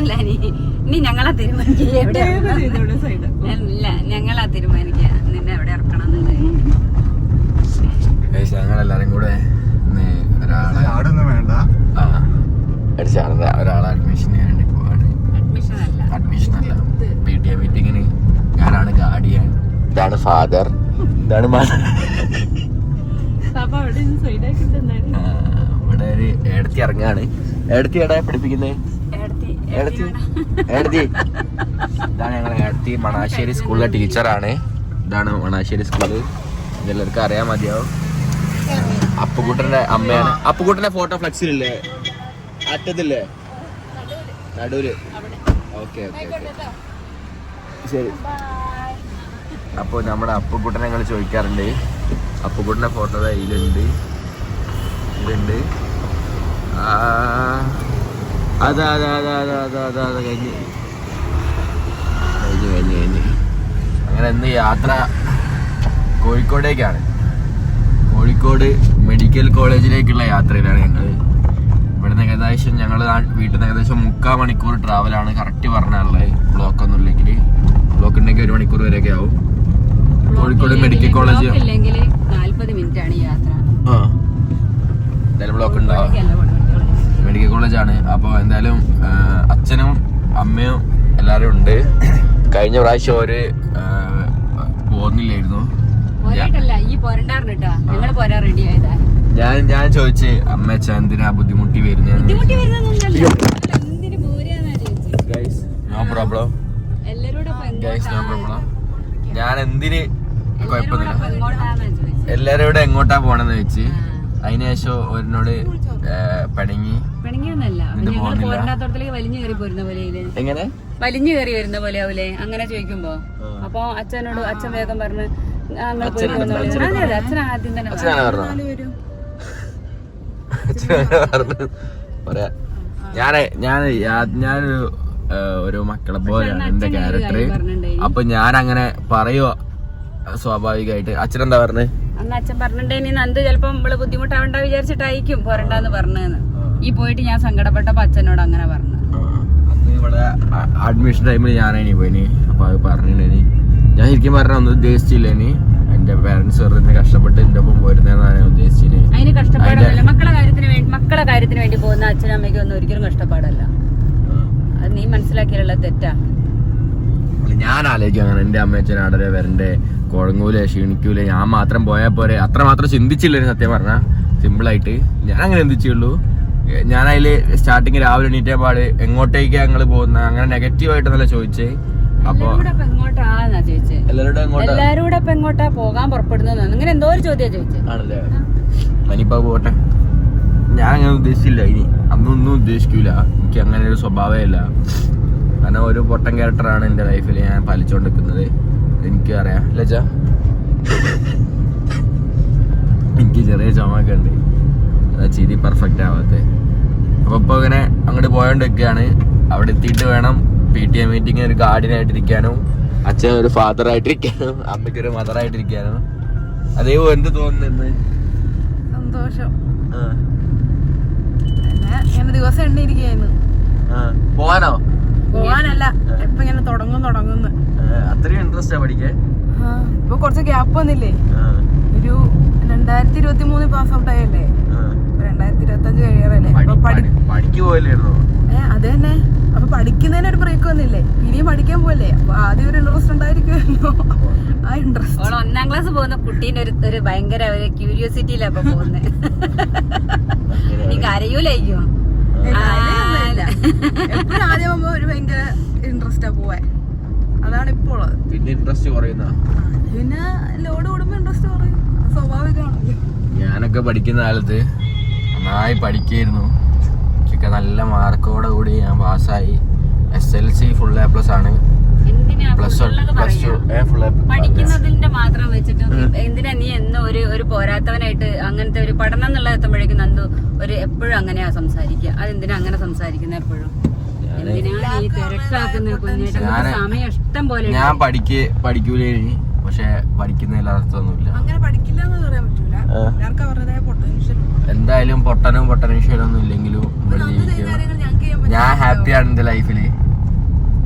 വിടൂല ഇനി ഇനി ഞങ്ങളാ തീരുമാനിക്കുക. എവിടെ. ഇല്ല ഞങ്ങളാ തീരുമാനിക്കുക. നിന്നെ എവിടെ ഇറക്കണം ഞങ്ങളെല്ലാരും കൂടെ ഒരാളെ വേണ്ട. ഒരാളെ അഡ്മിഷന് വേണ്ടി പോവാണ്. അഡ്മിഷൻ അല്ല. പി ടി എ മീറ്റിങ്ങിന് ഞാനാണ് ഗാർഡിയൻ ഇതാണ് ഫാദർ ഇതാണ് മദർ ഇവിടെ ഒരു ഏടത്തി ഇറങ്ങാണ് ഏടത്തി എടാ പഠിപ്പിക്കുന്നേ ഏടത്തി? എടത്തി ഇതാണ് ഞങ്ങളെ എടത്തി മണാശ്ശേരി സ്കൂളിലെ ടീച്ചറാണ്. ഇതാണ് മണാശ്ശേരി സ്കൂൾ. ഇതെല്ലാവർക്കും അറിയാൻ മതിയാവും. അപ്പുകുട്ടന്റെ അമ്മയാണ്. അപ്പുകുട്ടന്റെ ഫോട്ടോ ഫ്ലെക്സിലില്ലേ? അറ്റത്തില്ലേ? Okay okay okay. ശരി. അപ്പോൾ നമ്മുടെ അപ്പുകൂട്ടനെ ഞങ്ങൾ ചോദിക്കാറുണ്ട്. അപ്പുകൂട്ടന്റെ ഫോട്ടോ ഇതിലുണ്ട്. ഇതുണ്ട് ആ, അതാ അതാ അതാ അതാ അതാ അതാ അതാ കഴിഞ്ഞ്. കഴിഞ്ഞ് കഴിഞ്ഞ് കഴിഞ്ഞ്. അങ്ങനെ എന്ത് യാത്ര കോഴിക്കോടേക്കാണ്. കോഴിക്കോട് മെഡിക്കൽ കോളേജിലേക്കുള്ള യാത്രയിലാണ് ഞങ്ങൾ ഇവിടുന്ന് ഏകദേശം ഞങ്ങൾ വീട്ടിൽ നിന്ന് ഏകദേശം മുക്കാൽ മണിക്കൂർ ട്രാവലാണ് കറക്റ്റ് പറഞ്ഞാലുള്ളത് ബ്ലോക്ക് ഒന്നും ഇല്ലെങ്കിൽ ബ്ലോക്ക് ഉണ്ടെങ്കിൽ ഒരു മണിക്കൂർ വരെയൊക്കെ ആവും. കോഴിക്കോട് മെഡിക്കൽ കോളേജ് നാല്പത് മിനിറ്റ് ആണ് യാത്ര. ആ. എന്തായാലും ബ്ലോക്ക് ഉണ്ടാവും. മെഡിക്കൽ കോളേജാണ്. അപ്പോൾ എന്തായാലും അച്ഛനും അമ്മയും എല്ലാവരും ഉണ്ട്. കഴിഞ്ഞ പ്രാവശ്യം പോകുന്നില്ലായിരുന്നു പോന്നില്ലായിരുന്നു. ഞാൻ ഞാൻ ചോദിച്ച് അമ്മ അച്ഛൻ എന്തിനാ ബുദ്ധിമുട്ടി ബുദ്ധിമുട്ടി വരുന്നത് വരുന്നൊന്നുമില്ലല്ലോ എന്തിന് പോരാന്നാ ചോദിച്ചത് നോ പ്രോബ്ലം എല്ലാരോടും ഇപ്പൊ ഗൈസ് നോ പ്രോബ്ലം ഞാൻ എന്തിന് കുഴപ്പമില്ല എല്ലാരും ഇവിടെ എങ്ങോട്ടാ പോണെന്ന് വെച്ച് ആ. അതിനുശേഷം ഒരെന്നോട് പടങ്ങി എങ്ങനെ? വലിഞ്ഞു കയറി വരുന്ന പോലെ ആവൂലേ അങ്ങനെ ചോദിക്കുമ്പോ. അപ്പൊ അച്ഛനോട് അച്ഛൻ വേഗം പറഞ്ഞ് അച്ഛൻ ആദ്യം തന്നെ പറയാ. ഞാൻ ഞാൻ ഞാനൊരു ഒരു മക്കളെ പോലെയാണ് എന്റെ ക്യാരക്ടർ അപ്പൊ ഞാൻ അങ്ങനെ പറയുക സ്വാഭാവികമായിട്ട്. അച്ഛനെന്താ പറഞ്ഞത് അന്ന് അച്ഛൻ പറഞ്ഞിട്ടുണ്ടെങ്കിൽ നന്ദ് ചിലപ്പം നമ്മൾ ബുദ്ധിമുട്ടാവണ്ട വിചാരിച്ചിട്ടായിരിക്കും പോരണ്ടെന്ന് പറഞ്ഞതെന്ന് ഈ പോയിട്ട് ഞാൻ സങ്കടപ്പെട്ടപ്പോ അച്ഛനോട് അങ്ങനെ പറഞ്ഞു. ഇവിടെ അഡ്മിഷൻ ടൈമിൽ ഞാനേനി പോയിനി അപ്പൊ അത് പറഞ്ഞിനി ഞാൻ ശരിക്കും പറഞ്ഞ ഒന്നും ഉദ്ദേശിച്ചില്ലേനി എന്റെ പേരൻസ് വെറുതെ കഷ്ടപ്പെട്ട് എന്റെ ഒപ്പം പോരുന്നതെന്നാണ് ഞാൻ ഉദ്ദേശിച്ചത് അതിന് കഷ്ടപ്പാടല്ല മക്കളെ കാര്യത്തിന് വേണ്ടി മക്കളെ കാര്യത്തിന് വേണ്ടി പോകുന്ന അച്ഛനും അമ്മയ്ക്കും ഒന്നും ഒരിക്കലും കഷ്ടപ്പാടല്ല. അത് നീ മനസ്സിലാക്കിയുള്ള തെറ്റാ. ഞാൻ ആലോചിക്കും എന്റെ അവിടെ വരണ്ടേ കുഴങ്ങൂലേ ക്ഷീണിക്കൂലേ ഞാൻ മാത്രം പോയാൽ പോരെ. അത്ര മാത്രം ചിന്തിച്ചില്ലേ സത്യം പറഞ്ഞ. സിമ്പിളായിട്ട് ഞാൻ അങ്ങനെ ചിന്തിച്ചുള്ളൂ. ഞാൻ അതിൽ സ്റ്റാർട്ടിങ് രാവിലെ എണീറ്റേ പാട് എങ്ങോട്ടേക്കാ ഞങ്ങൾ പോകുന്ന അങ്ങനെ നെഗറ്റീവായിട്ട് നല്ല ചോദിച്ചേ. അപ്പൊ എല്ലാരും കൂടെ ഇപ്പൊ എങ്ങോട്ടാന്നാ എങ്ങോട്ടാ? പോകാൻ എന്തോ ഒരു ചോദ്യം ചോദിച്ചേ. ആണല്ലേ? മനിപ്പാ പോട്ടെ. ഞാൻ അങ്ങനെ ഉദ്ദേശിച്ചില്ല. ഇനി അന്നൊന്നും ഉദ്ദേശിക്കൂല. എനിക്ക് അങ്ങനെ ഒരു സ്വഭാവമേ ഇല്ല. കാരണം ഒരു പൊട്ടൻ ക്യാരക്ടറാണ് എന്റെ ലൈഫിൽ ഞാൻ പാലിച്ചുകൊണ്ടിരിക്കുന്നത് എനിക്ക് അറിയാം ലജ എനിക്ക് ചെറിയ ചുമക്കെ ഉണ്ട്. ചിരി പെർഫെക്റ്റ് ആവാത്തെ അപ്പൊ ഇപ്പൊ ഇങ്ങനെ അങ്ങോട്ട് പോയോണ്ടിരിക്കുകയാണ് അവിടെ എത്തിയിട്ട് വേണം പി ടി എ മീറ്റിംഗ് ഒരു ഗാർഡിനായിട്ടിരിക്കാനും അച്ഛൻ ഒരു ഫാദർ ആയിട്ടിരിക്കാനും അമ്മയ്ക്ക് ഒരു മദർ ആയിട്ടിരിക്കാനും. അതേ എന്ത് തോന്നുന്നു സന്തോഷം. ദിവസം എണ്ണിയിരിക്കുന്നു. പോവാനോ? പോവാനല്ല. ഇപ്പൊ ഇങ്ങനെ തുടങ്ങും തുടങ്ങുന്നു ആ, അത്രയും ഇൻട്രസ്റ്റാ പഠിക്കാൻ? ഇപ്പൊ കുറച്ച് ഗ്യാപ്പ് വന്നില്ലേ? ഒരു രണ്ടായിരത്തി ഇരുപത്തി മൂന്ന് പാസ് ഔട്ട് ആയല്ലേ? ആ. രണ്ടായിരത്തി ഇരുപത്തി അഞ്ച് കഴിയാറല്ലേ പഠി- അപ്പൊ പഠി പഠി- പഠിക്ക് പോയല്ലായിരുന്നോ ഏ അത് തന്നെ. അപ്പൊ പഠിക്കുന്നതിന് ഒരു ബ്രേക്ക് വന്നില്ലേ? ഇനിയും പഠിക്കാൻ പോലെ അപ്പൊ ആദ്യം ഒരു ഇൻട്രസ്റ്റ് ഉണ്ടായിരിക്കുമല്ലോ. ആ ഇൻട്രസ്റ്റ് ഒന്നാം ക്ലാസ് പോകുന്ന കുട്ടീന്റെ ഒരു ഒരു ഭയങ്കര ഒരു ക്യൂരിയോസിറ്റിയിലാ ഇപ്പൊ പോകുന്നത് നീ കരയൂലായിരിക്കും എപ്പോഴും ആദ്യം ആവുമ്പോ ഒരു ഭയങ്കര ഇൻട്രസ്റ്റാ പോവാൻ അതാണ് ഇപ്പോൾ ഉള്ളത് പിന്നെ ഇൻട്രസ്റ്റ് കുറയുന്ന? പിന്നെ ലോഡ് കൂടുമ്പോ ഇൻട്രസ്റ്റ് പറയും സ്വാഭാവികമാണല്ലോ ഞാനൊക്കെ പഠിക്കുന്ന കാലത്ത് നന്നായി പഠിക്കായിരുന്നു. ഒക്കെ നല്ല മാർക്കോടെ കൂടി ഞാൻ പാസ്സായി S L C full A plus ആണ്. പ്ലസ് ഉള്ളത് പ്ലസ് ടു ഫുൾ പഠിക്കുന്നതിന്റെ മാത്രം വെച്ചിട്ട് എന്തിനാ നീ എന്നും ഒരു ഒരു പോരാത്തവനായിട്ട് അങ്ങനത്തെ ഒരു പഠനം എന്നുള്ളത് എത്തുമ്പോഴേക്കും നന്ദു ഒരു എപ്പോഴും അങ്ങനെയാ സംസാരിക്കുക. അതെന്തിനാ അങ്ങനെ സംസാരിക്കുന്നത് എപ്പോഴും? എന്തിനാ ഈ തിരക്കാക്കുന്ന കുഞ്ഞേട്ടൻ? സമയം ഇഷ്ടം പോലെ ഞാൻ പഠിക്ക് പഠിക്കൂലേ പക്ഷെ പഠിക്കുന്നതിൽ അർത്ഥമൊന്നുമില്ല അങ്ങനെ പഠിക്കില്ല എന്ന് പറയാൻ പറ്റൂല. ആ. എല്ലാവർക്കും പൊട്ടൻഷ്യൽ എന്തായാലും പൊട്ടനും പൊട്ടനും ഒന്നും ഇല്ലെങ്കിലും ഞാൻ ഹാപ്പിയാണ് എന്റെ ലൈഫിൽ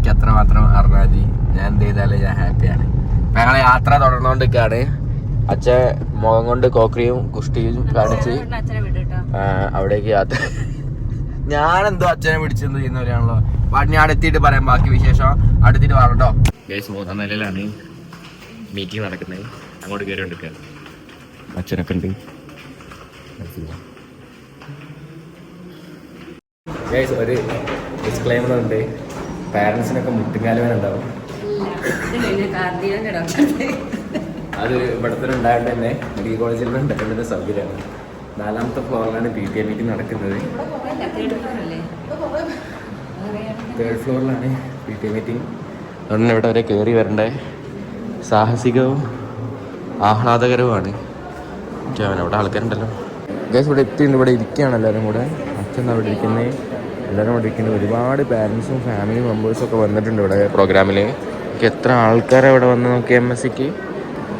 എനിക്ക് അത്രമാത്രം അറിഞ്ഞാൽ മതി ഞാൻ എന്ത് ചെയ്താലും ഞാൻ ഹാപ്പിയാണ് അപ്പം ഞങ്ങൾ യാത്ര തുടർന്നുകൊണ്ടിരിക്കുകയാണ് അച്ഛൻ മുഖം കൊണ്ട് കോക്രിയും കുഷ്ടിയും കാണിച്ച് അവിടേക്ക് യാത്ര. ഞാനെന്തോ അച്ഛനെ പിടിച്ചെന്തോ ചെയ്യുന്നവരാണല്ലോ ഞാൻ അടുത്തിട്ട് പറയാം ബാക്കി വിശേഷം. അടുത്തിട്ട് പറഞ്ഞോ ഗൈസ് മൂന്നാം നിലയിലാണ് മീറ്റിംഗ് നടക്കുന്നത്. അങ്ങോട്ട് കയറി കൊണ്ടിരിക്കുകയാണ്. അച്ഛനൊക്കെ ഉണ്ട്. ഗൈസ് ഒരു ഡിസ്ക്ലൈമർ ഉണ്ട്. പാരൻസിനൊക്കെ മുട്ടുകാലുവേന ഉണ്ടാവും. അത് ഇവിടെ തന്നെ ഉണ്ടായത് തന്നെ മെഡിക്കൽ കോളേജിൽ നിന്ന് ഉണ്ടാക്കേണ്ട സൗകര്യമാണ്. നാലാമത്തെ ഫ്ലോറിലാണ് പി ടി എ മീറ്റിംഗ് നടക്കുന്നത്. തേർഡ് ഫ്ലോറിലാണ് പി ടി എ മീറ്റിംഗ്. അതുകൊണ്ട് ഇവിടെ വരെ കയറി വരണ്ടേ? സാഹസികവും ആഹ്ലാദകരവുമാണ്. അവൻ അവിടെ ആൾക്കാരുണ്ടല്ലോ. ഗൈസ് ഇവിടെ എത്തിയിട്ടുണ്ട്. ഇവിടെ ഇരിക്കുകയാണ് എല്ലാവരും കൂടെ. അച്ഛൻ അവിടെ ഇരിക്കുന്നത്. എല്ലാവരും ഇരിക്കുന്നത് ഒരുപാട് പാരൻസും ഫാമിലി മെമ്പേഴ്സും ഒക്കെ വന്നിട്ടുണ്ട് ഇവിടെ. പ്രോഗ്രാമിൽ എത്ര ആൾക്കാരാണ് ഇവിടെ വന്ന് നമുക്ക് എം എസ് സിക്ക്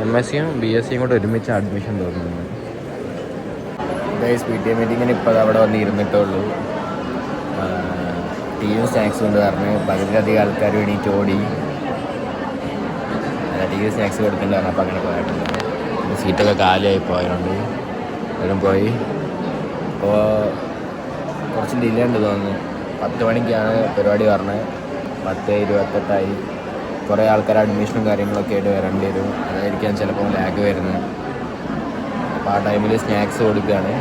എം എസ് സിയും ബി എസ് സിയും കൂടെ ഒരുമിച്ച് അഡ്മിഷൻ തോന്നുന്നു ഗൈസ് പി ടി എ മീറ്റിങ്ങിന് ഇപ്പോൾ അവിടെ വന്ന് ഇരുന്നിട്ടേ ഉള്ളൂ ടീയും സ്നാക്സ് കൊണ്ട് പറഞ്ഞ്. പകുതിയിലധികം ആൾക്കാർ എണീറ്റ് ഓടി. ടീയും സ്നാക്സ് കൊടുക്കേണ്ടി അപ്പോൾ അങ്ങനെ പോയിട്ടുണ്ട്. സീറ്റൊക്കെ കാലിയായി പോയതുകൊണ്ട്. എല്ലാവരും പോയി. അപ്പോൾ കുറച്ച് ഡിലേ ഉണ്ട് തോന്നുന്നു. പത്ത് മണിക്കാണ് പരിപാടി പറഞ്ഞത് പത്ത് ഇരുപത്തെട്ടായി. കുറേ ആൾക്കാർ അഡ്മിഷനും കാര്യങ്ങളൊക്കെ ആയിട്ട് വരേണ്ടി വരും. അതായിരിക്കാം ചിലപ്പോൾ ലാഗ് വരുന്നത്. അപ്പോൾ ആ ടൈമിൽ സ്നാക്സ് കൊടുക്കുകയാണ്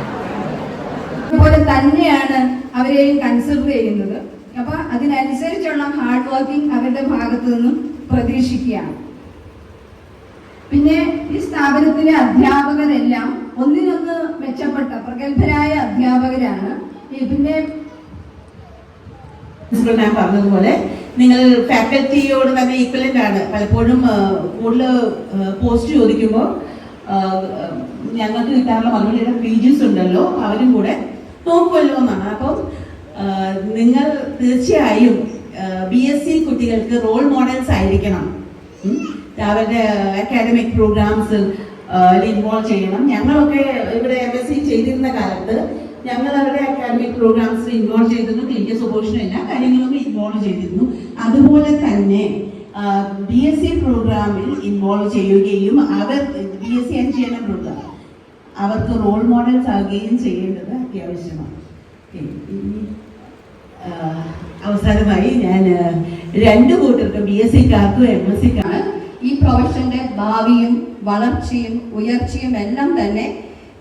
അതുപോലെ തന്നെയാണ് അവരെയും കൺസിഡർ ചെയ്യുന്നത്. അപ്പോൾ അതിനനുസരിച്ചുള്ള ഹാർഡ് വർക്കിംഗ് അവരുടെ ഭാഗത്തു നിന്നും പ്രതീക്ഷിക്കുകയാണ്. പിന്നെ ഈ സ്ഥാപനത്തിലെ അധ്യാപകരെല്ലാം ഒന്നിനൊന്ന് മെച്ചപ്പെട്ട പ്രഗത്ഭരായ അധ്യാപകരാണ്. പറഞ്ഞതുപോലെ നിങ്ങൾ ഫാക്കൽറ്റിയോട് തന്നെ ഈക്വലന്റ് ആണ്. പലപ്പോഴും കൂടുതൽ പോസ്റ്റ് ചോദിക്കുമ്പോൾ ഞങ്ങൾക്ക് കിട്ടാറുള്ള മറുപടിയുടെ പേജസ് ഉണ്ടല്ലോ അവരും കൂടെ നോക്കുമല്ലോ എന്നാണ്. അപ്പം നിങ്ങൾ തീർച്ചയായും ബി എസ് സി കുട്ടികൾക്ക് റോൾ മോഡൽസ് ആയിരിക്കണം. അവരുടെ അക്കാഡമിക് പ്രോഗ്രാംസ് ഇൻവോൾവ് ചെയ്യണം. ഞങ്ങളൊക്കെ ഇവിടെ എം എസ് സി ചെയ്തിരുന്ന കാലത്ത് ഞങ്ങൾ അവരുടെ അക്കാഡമിക് പ്രോഗ്രാംസിൽ ഇൻവോൾവ് ചെയ്തിരുന്നു. ക്ലിനിക്കൽ സപ്പോർട്ടിനും എല്ലാ കാര്യങ്ങളും ഇൻവോൾവ് ചെയ്തിരുന്നു. അതുപോലെ തന്നെ ബി എസ് സി പ്രോഗ്രാമിൽ ഇൻവോൾവ് ചെയ്യുകയും അവർ ബി എസ് സി എൻജിഎൻ പ്രോഗ്രാം അവർക്ക് റോൾ മോഡൽസ് ആകുകയും ചെയ്യേണ്ടത് അത്യാവശ്യമാണ്. അവസാനമായി ഞാൻ രണ്ട് കൂട്ടർക്ക് ബി എസ് സിക്കാർക്കും എം എസ് സിക്കാണ് ഈ പ്രൊഫഷന്റെ ഭാവിയും വളർച്ചയും ഉയർച്ചയും എല്ലാം തന്നെ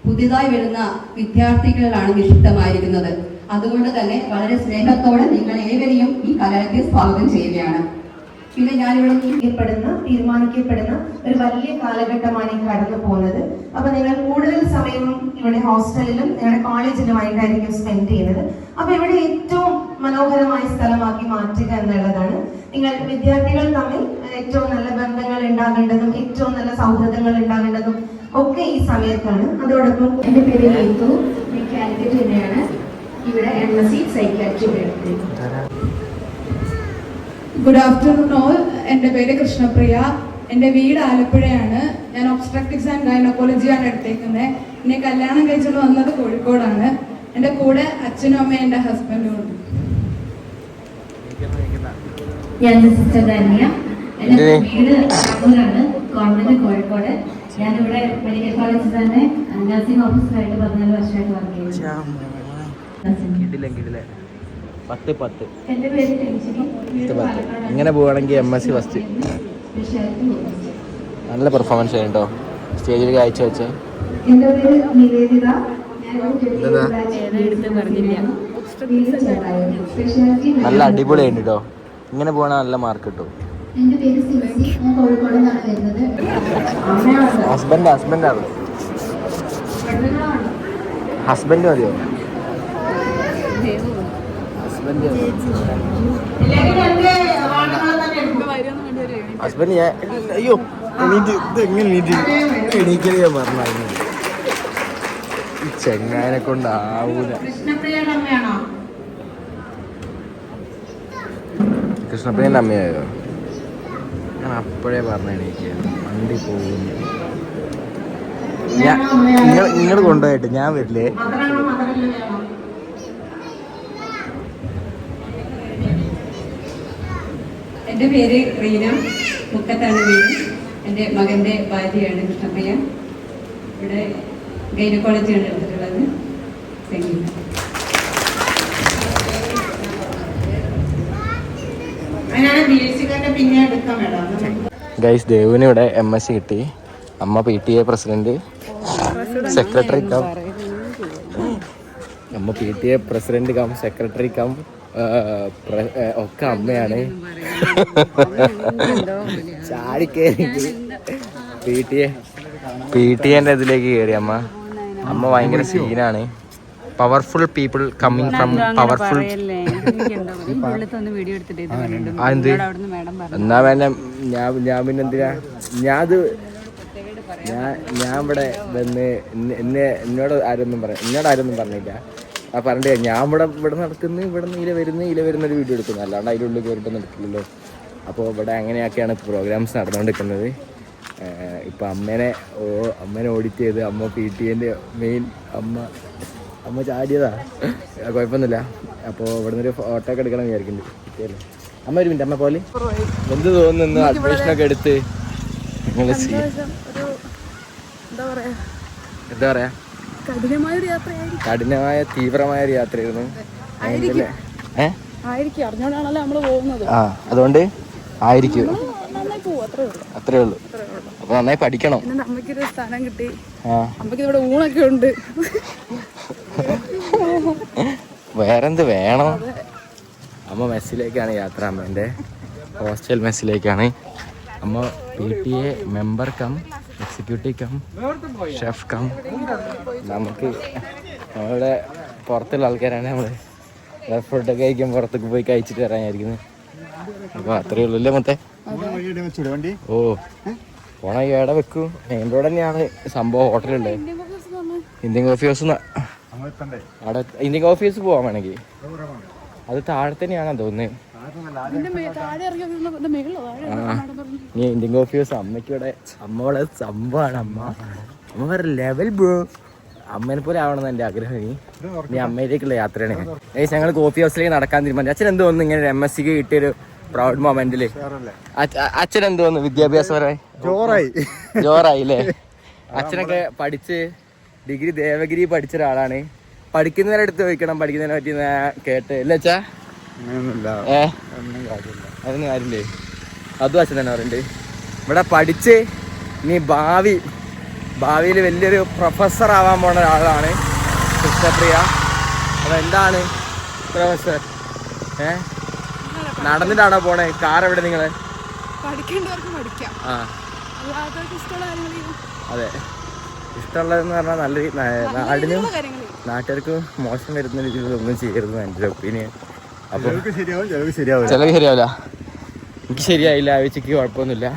പുതിയതായി വരുന്ന വിദ്യാർത്ഥികളിലാണ് നിക്ഷിപ്തമായിരിക്കുന്നത് അതുകൊണ്ട് തന്നെ വളരെ സ്നേഹത്തോടെ നിങ്ങൾ ഏവരെയും ഈ കലാലയത്തെ സ്വാഗതം ചെയ്യുകയാണ്. പിന്നെ ഞാനിവിടെ തീരുമാനിക്കപ്പെടുന്ന തീരുമാനിക്കപ്പെടുന്ന ഒരു വലിയ കാലഘട്ടമാണ് ഈ കടന്നു പോകുന്നത്. അപ്പൊ നിങ്ങൾ കൂടുതൽ സമയം ഇവിടെ ഹോസ്റ്റലിലും നിങ്ങളുടെ കോളേജിലുമായിട്ടായിരിക്കും സ്പെൻഡ് ചെയ്യുന്നത്. അപ്പൊ ഇവിടെ ഏറ്റവും മനോഹരമായ സ്ഥലമാക്കി മാറ്റുക എന്നുള്ളതാണ്. നിങ്ങൾ വിദ്യാർത്ഥികൾ തമ്മിൽ ഏറ്റവും നല്ല ബന്ധങ്ങൾ ഉണ്ടാകേണ്ടതും ഏറ്റവും നല്ല സൗഹൃദങ്ങൾ ഉണ്ടാകേണ്ടതും ഒക്കെ ഈ സമയത്താണ്. അതോടൊപ്പം എന്റെ പേര് ഗീതു ഞാൻ കാലിക്കറ്റ് തന്നെയാണ് ഇവിടെ M S C psychiatry good afternoon all എന്റെ പേര് കൃഷ്ണപ്രിയ. എന്റെ വീട് ആലപ്പുഴയാണ്. ഞാൻ ഒബ്സ്ട്രക്ടിക്സ് ആൻഡ് ഗൈനക്കോളജിയാണ് എടുത്തേക്കുന്നത്. എന്നെ കല്യാണം കഴിച്ചുകൊണ്ട് വന്നത് കോഴിക്കോടാണ്. എന്റെ കൂടെ അച്ഛനും അമ്മയും എന്റെ ഹസ്ബൻഡും ഉണ്ട്. ഞാൻ സിസ്റ്റർ ധന്യ. എന്റെ വീട് കണ്ണൂരാണ് കോഴിക്കോട്. ഞാനിവിടെ മെഡിക്കൽ കോളേജിൽ തന്നെ നഴ്സിംഗ് ഓഫീസറായിട്ട് പതിനാല് വർഷമായിട്ട് വർക്ക് ചെയ്യുന്നു. പത്ത് പത്ത്. ഇങ്ങനെ പോവുകയാണെങ്കിൽ എം എസ് സി ഫസ്റ്റ് നല്ല പെർഫോമൻസ് കേട്ടോ സ്റ്റേജിൽ കാഴ്ച വെച്ചേ. എന്റെ പേര് നിവേദിത. ഞാൻ ഇതെന്താ? ഏതെടുത്ത് പറഞ്ഞില്ല. സ്പെഷ്യാലിറ്റി നല്ല അടിപൊളിയുണ്ട് കേട്ടോ ഇങ്ങനെ പോകണ നല്ല മാർക്ക് കിട്ടും. എന്റെ പേര് ഞാൻ കോഴിക്കോട് നിന്നാണ് വരുന്നത്. അമ്മയാണ് ഹസ്ബൻഡ് ഹസ്ബൻഡ് ആണ്. ഹസ്ബൻഡ് മതിയോ? ഹസ്ബൻഡ് ഹസ്ബൻഡ് ഞാൻ അയ്യോ എണീറ്റ് ഇത് എങ്ങനെ എണീറ്റ്? എണീക്കൽ ഞാൻ പറഞ്ഞു ഈ കൊണ്ടാവൂല. കൃഷ്ണപ്രിയയുടെ അമ്മയാണോ? കൃഷ്ണപ്രിയന്റെ അമ്മയായോ? ഞാൻ അപ്പോഴേ പറഞ്ഞാണ് വണ്ടി പോകുന്നു നിങ്ങൾ നിങ്ങൾ കൊണ്ടുപോയിട്ട് ഞാൻ വരില്ലേ? എന്റെ പേര് റീന. മുക്കത്താണ് വീട്. എന്റെ മകന്റെ ഭാര്യയാണ് കൃഷ്ണപ്പയ്യ. ഇവിടെ ഗൈനക്കോളജിയാണ് എടുത്തിട്ടുള്ളത്. താങ്ക് യു ഗൈസ് ദേവിന് ഇവിടെ എം എസ് സി കിട്ടി. അമ്മ P T A president secretary cum അമ്മ P T A president cum secretary cum ഒക്കെ അമ്മയാണ്. ചാടിക്കേറി P T A P T എന്റെ ഇതിലേക്ക് കയറി അമ്മ. അമ്മ ഭയങ്കര സീനാണ് powerful people coming from powerful എന്നാ വേണ്ട. ഞാൻ ഞാൻ പിന്നെ എന്തിനാ? ഞാൻ അത് ഞാൻ ഞാൻ ഇവിടെ വന്ന് എന്നെ- എന്നെ എന്നോട് ആരൊന്നും പറ എന്നോട് ആരൊന്നും പറഞ്ഞില്ല. ആ പറഞ്ഞില്ല? ഞാൻ ഇവിടെ ഇവിടെ നടക്കുന്നു ഇവിടെ നിന്ന് ഇല വരുന്ന ഇല വരുന്ന ഒരു വീഡിയോ എടുക്കുന്നു. അല്ലാണ്ട് അതിന്റെ ഉള്ളിൽ കയറിട്ട് നടക്കില്ലല്ലോ അപ്പോൾ ഇവിടെ അങ്ങനെയൊക്കെയാണ് പ്രോഗ്രാംസ് നടന്നുകൊണ്ടിരിക്കുന്നത്. ഇപ്പം അമ്മേനെ ഓ അമ്മേനെ ഓഡിറ്റ് ചെയ്ത് അമ്മ പി ടി എന്റെ മെയിൻ അമ്മ അമ്മ ചാടിയതാ. ആ, കുഴപ്പമൊന്നുമില്ല. അപ്പോൾ ഇവിടെ നിന്ന് ഒരു ഫോട്ടോ ഒക്കെ എടുക്കണം വിചാരിക്കുന്നുണ്ട്. അമ്മ ഒരു മിനിറ്റ് അമ്മ പോലെ. എന്ത് തോന്നുന്നു അഡ്മിഷൻ ഒക്കെ എടുത്ത്? എന്താ പറയാ? എന്താ പറയാ? കഠിനമായ തീവ്രമായ ഒരു യാത്രയായിരുന്നു. ആ അതുകൊണ്ട് ആയിരിക്കും. അത്രേ ഉള്ളൂ. അപ്പൊ നന്നായി പഠിക്കണം. എന്നിട്ട് അമ്മയ്ക്കൊരു സ്ഥാനം കിട്ടി. അമ്മയ്ക്ക് ഇവിടെ ഊണൊക്കെ ഉണ്ട്. വേറെന്ത് വേണം? അമ്മ മെസ്സിലേക്കാണ് യാത്ര അമ്മേന്റെ ഹോസ്റ്റൽ മെസ്സിലേക്കാണ്. അമ്മ P T A member cum executive cum chef cum. നമുക്ക് നമ്മളുടെ പുറത്തുള്ള ആൾക്കാരാണ് നമ്മൾ ഫുഡൊക്കെ കഴിക്കാൻ പുറത്തേക്ക് പോയി കഴിച്ചിട്ട് വരാനായിരിക്കുന്നത് അപ്പോൾ അത്രയേ ഉള്ളൂ അല്ലേ മൊത്തേ ഓ. പോണ എവിടെ വെക്കും? മെയിൻ റോഡ് തന്നെയാണ്. സംഭവം ഹോട്ടലുണ്ട് ഇന്ത്യൻ കോഫി ഹൗസ് അവിടെ ഇന്ത്യൻ ഓഫീസ് പോവാൻ വേണമെങ്കിൽ അത് താഴെ തന്നെയാണെന്ന് തോന്നുന്നത് നീ ഇന്ത്യൻ ഓഫീസ് അമ്മയ്ക്കൂടെ അമ്മോളെ സംഭവമാണ് അമ്മ. അമ്മ വേറെ ലെവൽ ബ്രോ അമ്മേനെ പോലെ ആവണമെന്ന് എന്റെ ആഗ്രഹം നീ നീ അമ്മയിലേക്കുള്ള യാത്രയാണ്. ഏയ് ഞങ്ങൾ കോഫി ഹൗസിലേക്ക് നടക്കാൻ തീരുമാനിച്ചു. അച്ഛൻ എന്ത് തോന്നുന്നു ഇങ്ങനെ എം എസ് സിക്ക് കിട്ടിയൊരു പ്രൗഡ് മൊമെന്റിൽ അച്ഛൻ എന്ത് തോന്നുന്നു വിദ്യാഭ്യാസപരമായി? ജോറായി. ജോറായി അല്ലേ അച്ഛനൊക്കെ പഠിച്ച് ഡിഗ്രി ദേവഗിരി പഠിച്ച ഒരാളാണ്. പഠിക്കുന്നവരെ അടുത്ത് ചോദിക്കണം പഠിക്കുന്നതിനെ പറ്റി കേട്ട്. ഇല്ല അച്ഛാ? അതൊന്നും കാര്യമില്ലേ. അതും അച്ഛൻ തന്നെ പറയുന്നുണ്ട്. ഇവിടെ പഠിച്ച് നീ ഭാവി ഭാവിയിൽ വലിയൊരു പ്രൊഫസർ ആവാൻ പോണ ഒരാളാണ് കൃഷ്ണപ്രിയ. അപ്പൊ എന്താണ് പ്രൊഫസർ ഏ? നടന്നിട്ടാണോ പോണേ? കാർ എവിടെ നിങ്ങൾ? പഠിക്കേണ്ടവർക്ക് പഠിക്കാം. ആ. അതെ. ഇഷ്ടമുള്ളതെന്ന് പറഞ്ഞാൽ നല്ല നാടിനും. നാട്ടുകാർക്ക് മോശം വരുന്ന രീതിയിൽ ഒന്നും ചെയ്യരുത് എന്റെ ഒപ്പീനിയൻ. അപ്പോൾ ചിലർക്ക് ശരിയാവും ചിലർക്ക് ശരിയാവില്ല. ചിലക്ക് ശരിയാവില്ല. എനിക്ക് ശരിയായില്ല ആഴ്ചക്ക് കുഴപ്പമൊന്നുമില്ല.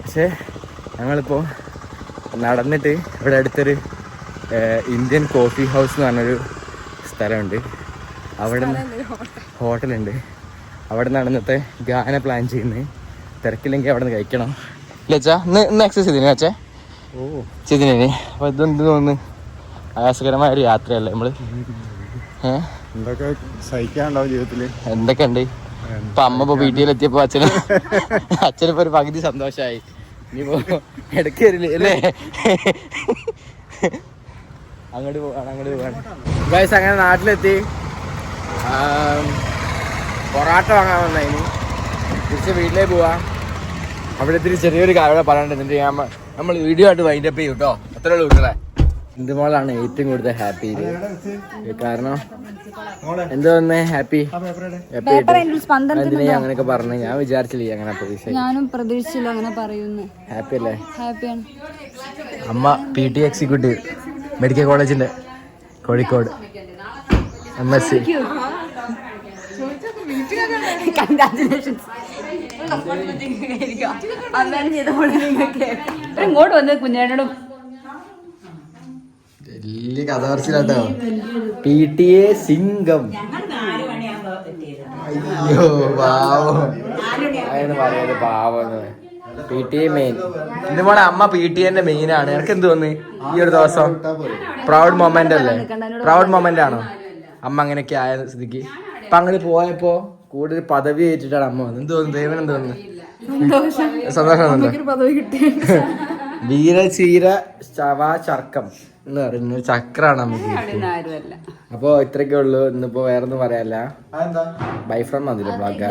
പക്ഷേ ഞങ്ങളിപ്പോൾ നടന്നിട്ട് ഇവിടെ അടുത്തൊരു ഇന്ത്യൻ കോഫി ഹൗസ് എന്ന് പറഞ്ഞൊരു സ്ഥലമുണ്ട്. അവിടെ ഹോട്ടലുണ്ട്. അവിടെ നിന്നാണ് ഇന്നത്തെ ഗാന പ്ലാൻ ചെയ്യുന്നത്. തിരക്കില്ലെങ്കിൽ അവിടെ നിന്ന് കഴിക്കണം. ഇല്ല അച്ഛാ ഇന്ന് ഇന്ന് എക്സസൈസ് ചെയ്തിരുന്നു അച്ഛേ? ചെയ്തിന് അപ്പോൾ ഇതെന്ത് തോന്നുന്നു? ആയാസകരമായ ഒരു യാത്രയല്ലേ നമ്മൾ എന്തൊക്കെ സഹിക്കാനുണ്ടാവും ജീവിതത്തിൽ? എന്തൊക്കെ ഉണ്ട് ഇപ്പൊ അമ്മ ഇപ്പൊ വീട്ടിൽ എത്തിയപ്പോ അച്ഛന് അച്ഛനിപ്പോ ഒരു പകുതി സന്തോഷമായി ഇനിയിപ്പോ ഇടയ്ക്ക് വരില്ലേ അല്ലേ? അങ്ങോട്ട് പോവാണ് അങ്ങോട്ട് പോവാണ്. ഗൈസ് അങ്ങനെ നാട്ടിലെത്തി. പൊറാട്ട വാങ്ങാൻ വന്നതിന് തിരിച്ച് വീട്ടിലേക്ക് പോവാ. അവിടെ ഇത്തിരി ചെറിയൊരു കാര്യം പറയാനുണ്ട്. എന്നിട്ട് ഞാൻ നമ്മൾ വീഡിയോ ആയിട്ട് വൈൻഡപ്പ് ചെയ്യും കേട്ടോ അത്രേ ഉള്ളൂ കുട്ടികളെ. ഇന്ദുമോളാണ് ഏറ്റവും കൂടുതൽ ഹാപ്പി കാരണം എന്താ വന്നേ ഹാപ്പി ഹാപ്പി അങ്ങനെയൊക്കെ പറഞ്ഞു. ഞാൻ വിചാരിച്ചില്ല അങ്ങനെ പ്രതീക്ഷ ഞാനും പ്രതീക്ഷിച്ചില്ല അങ്ങനെ പറയുന്നു. ഹാപ്പി അല്ലേ? ഹാപ്പിയാണ് അമ്മ പി ടി എക്സിക്യൂട്ടീവ് മെഡിക്കൽ കോളേജിന്റെ Kozhikode. M S C congratulations അന്നേരം ചെയ്തപ്പോൾ നിങ്ങൾക്ക് ഇങ്ങോട്ട് വന്ന് കുഞ്ഞേനോടും വലിയ കഥ പറച്ചിലാട്ടോ പി ടി എ സിംഗം. അയ്യോ പാവം. അതെന്ന് പറയുന്നത് പാവം പി ടി എ മെയിൻ ഇന്നുപോലെ അമ്മ പി ടി എന്റെ മെയിൻ ആണ്. എനിക്ക് എന്ത് തോന്നി ഈ ഒരു ദിവസം പ്രൗഡ് മൊമെന്റ് അല്ലേ? പ്രൗഡ് മൊമെന്റ് ആണോ? അമ്മ അങ്ങനെയൊക്കെ ആയ സ്ഥിതിക്ക്. അപ്പൊ അങ്ങനെ പോയപ്പോ കൂടുതൽ പദവി ഏറ്റിട്ടാണ് അമ്മ വന്നത്. എന്ത് തോന്നുന്നു ദൈവം എന്ത് തോന്നുന്നു സന്തോഷം വീര പദവി കിട്ടി. വീരചീര ശവ ചർക്കം എന്ന് പറയുന്ന ചക്രമാണ് ചക്രാണ് ആരുമല്ല അപ്പൊ ഇത്രയൊക്കെ ഉള്ളു. ഇന്നിപ്പോ വേറൊന്നും പറയാല്ല ബൈ ഫ്രം മതി ബ്ലോഗ്